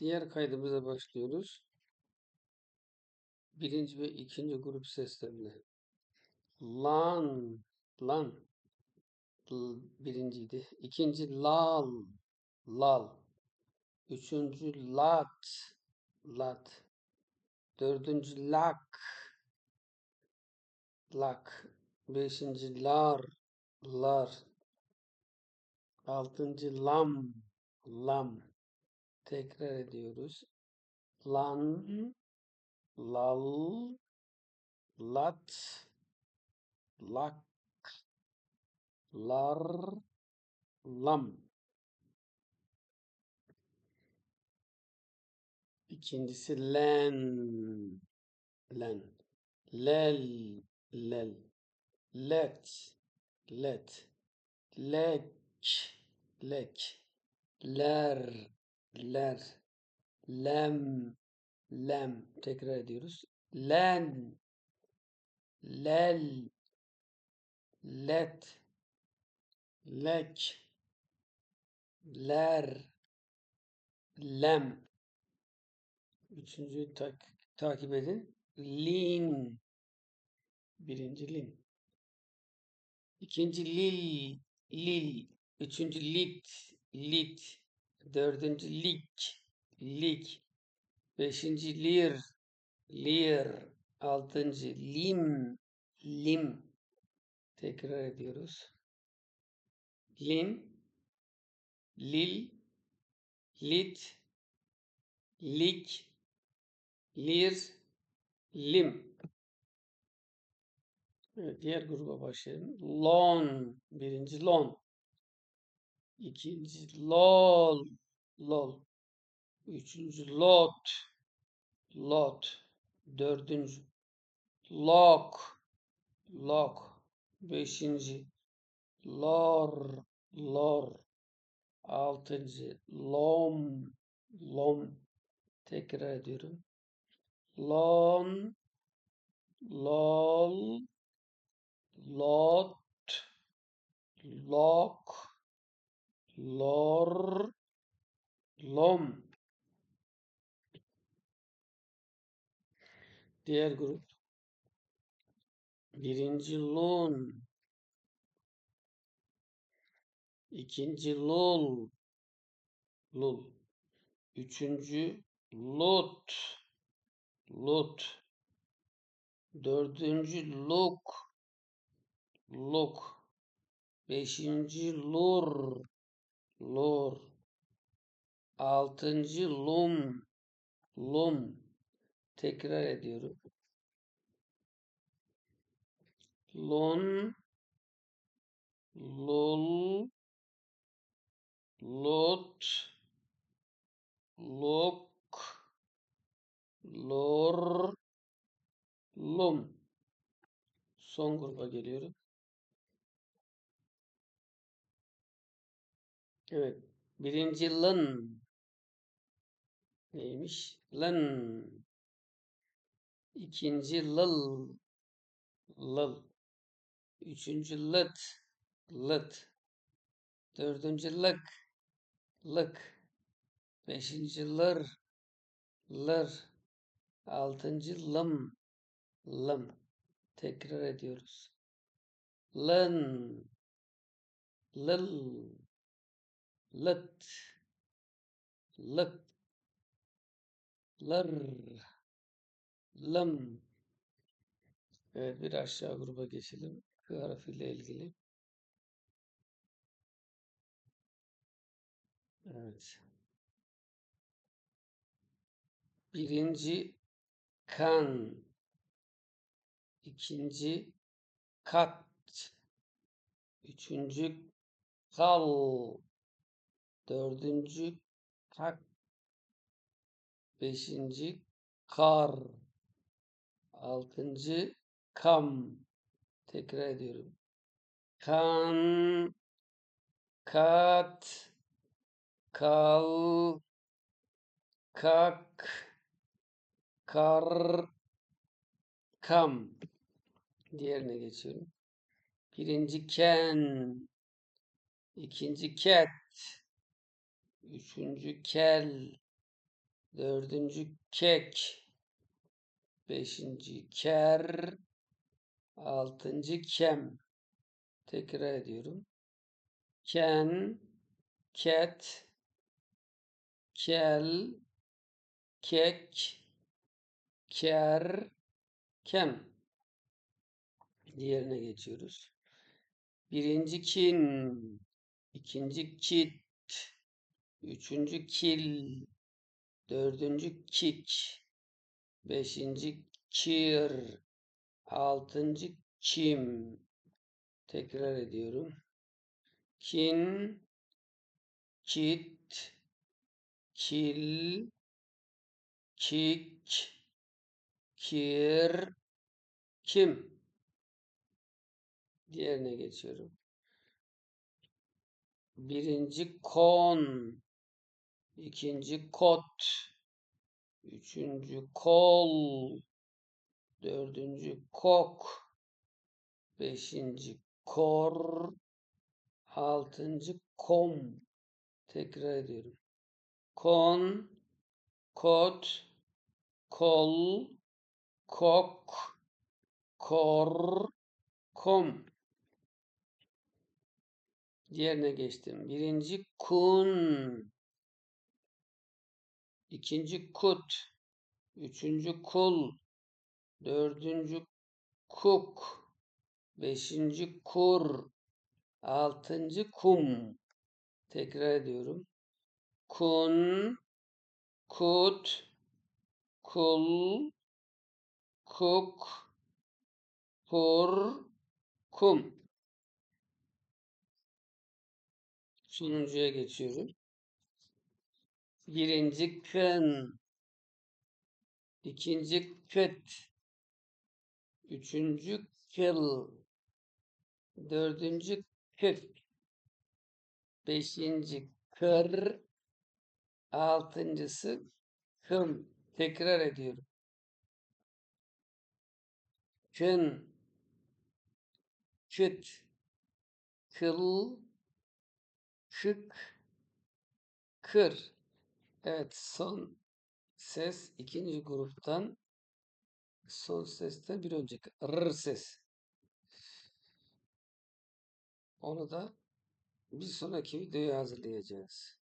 Diğer kaydımıza başlıyoruz. Birinci ve ikinci grup seslerine. Lan, lan. Birinciydi. İkinci lal, lal. Üçüncü lat, lat. Dördüncü lak, lak. Beşinci lar, lar. Altıncı lam, lam. Tekrar ediyoruz. Lan, lal, lat, lak, lar, lam. İkincisi len, len, lel, lel, let, let, lek, lek, ler, ler, lem, lem. Tekrar ediyoruz. Len, lel, let, lek, ler, lem. Üçüncüyü tak takip edin. Lin. Birinci lin. İkinci lil, lil. Üçüncü lit, lit. Dördüncü lik, lik. Beşinci lir, lir. Altıncı lim, lim. Tekrar ediyoruz. Lin, lil, lit, lik, lir, lim. Evet, diğer gruba başlayalım. Lon, birinci lon. İkinci lol, lol. Üçüncü lot, lot. Dördüncü lok, lok. Beşinci lor, lor. Altıncı lom, lom. Tekrar ediyorum. Lon, lol, lot, lok, lor, lom. Diğer grup. Birinci lun. İkinci lul. Lul. Üçüncü lut. Lut. Dördüncü luk. Luk. Beşinci lur. Lur. Altıncı lum. Lum. Tekrar ediyorum. Lun. Lul. Lut. Luk. Lor. Lum. Son gruba geliyorum. Evet. Birinci lın. Neymiş? Lın. İkinci lıl. Lıl. Üçüncü lıt. Lıt. Dördüncü lık. Lık. Beşinci lır. Lır. Altıncı lım. Lım. Tekrar ediyoruz. Lın. Lıl. Lıt. Lık. Lır. Lım. Evet bir aşağı gruba geçelim. K harfiyle ilgili. Evet. Birinci kan. ikinci kat. Üçüncü kal. Dördüncü kak. Beşinci kar. Altıncı kam. Tekrar ediyorum. Kan, kat, kal, kak, kar, kam. Diğerine geçiyorum. Birinci ken, ikinci ket, üçüncü kel, Dördüncü kek. Beşinci ker. Altıncı kem. Tekrar ediyorum. Ken, ket, kel, kek, ker, kem. Diğerine geçiyoruz. Birinci kin, ikinci kit, üçüncü kil, dördüncü kik, beşinci kir, altıncı kim. Tekrar ediyorum. Kin, kit, kil, kik, kir, kim. Diğerine geçiyorum. Birinci kon, ikinci kot, üçüncü kol, dördüncü kok, beşinci kor, altıncı kom. Tekrar ediyorum. Kon, kot, kol, kok, kor, kom. Diğerine geçtim. Birinci kun. İkinci kut. Üçüncü kul. Dördüncü kuk. Beşinci kur. Altıncı kum. Tekrar ediyorum. Kun. Kut. Kul. Kuk. Kur. Kum. Sonuncuya geçiyorum. Birinci kın. ikinci kıt. Üçüncü kıl. Dördüncü kık. Beşinci kır. Altıncısı kım. Tekrar ediyorum. Kın. Küt. Kıl. Kık. Kır. Evet son ses ikinci gruptan son sesten bir önceki r ses. Onu da bir sonraki videoya hazırlayacağız.